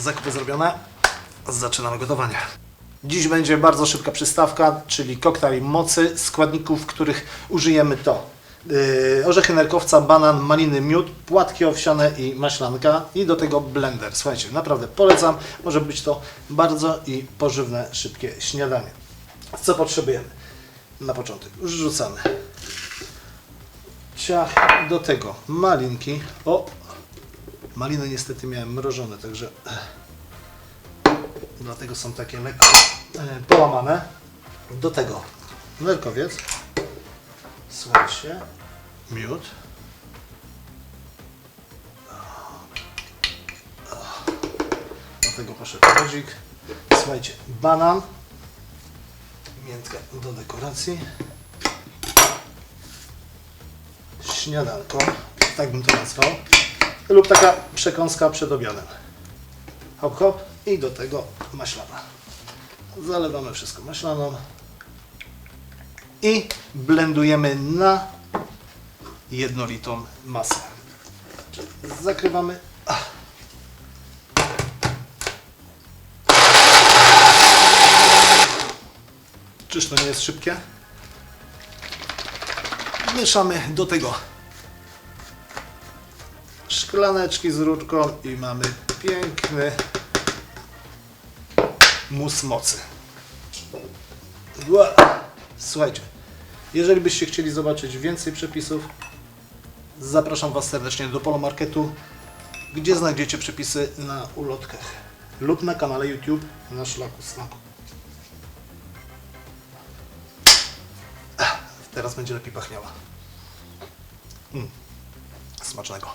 Zakupy zrobione. Zaczynamy gotowanie. Dziś będzie bardzo szybka przystawka, czyli koktajl mocy. Składników, których użyjemy to yy, orzechy nerkowca, banan, maliny, miód, płatki owsiane i maślanka i do tego blender. Słuchajcie, naprawdę polecam. Może być to bardzo i pożywne, szybkie śniadanie. Co potrzebujemy? Na początek rzucamy ciach, do tego malinki. O, maliny niestety miałem mrożone, także eh, dlatego są takie lekko e, połamane. Do tego nerkowiec. Słuchajcie, miód. Do tego poszedł kodzik. Słuchajcie, banan. Miętka do dekoracji. Śniadanko, tak bym to nazwał. Lub taka przekąska przed obiadem. Hop, hop i do tego maślana. Zalewamy wszystko maślaną i blendujemy na jednolitą masę. Zakrywamy. Ach. Czyż to nie jest szybkie? Mieszamy do tego szklaneczki z rurką i mamy piękny mus mocy. Słuchajcie, jeżeli byście chcieli zobaczyć więcej przepisów, zapraszam Was serdecznie do Polomarketu, gdzie znajdziecie przepisy na ulotkach lub na kanale YouTube na szlaku smaku. Ach, Teraz będzie lepiej pachniała. Mm. Smacznego.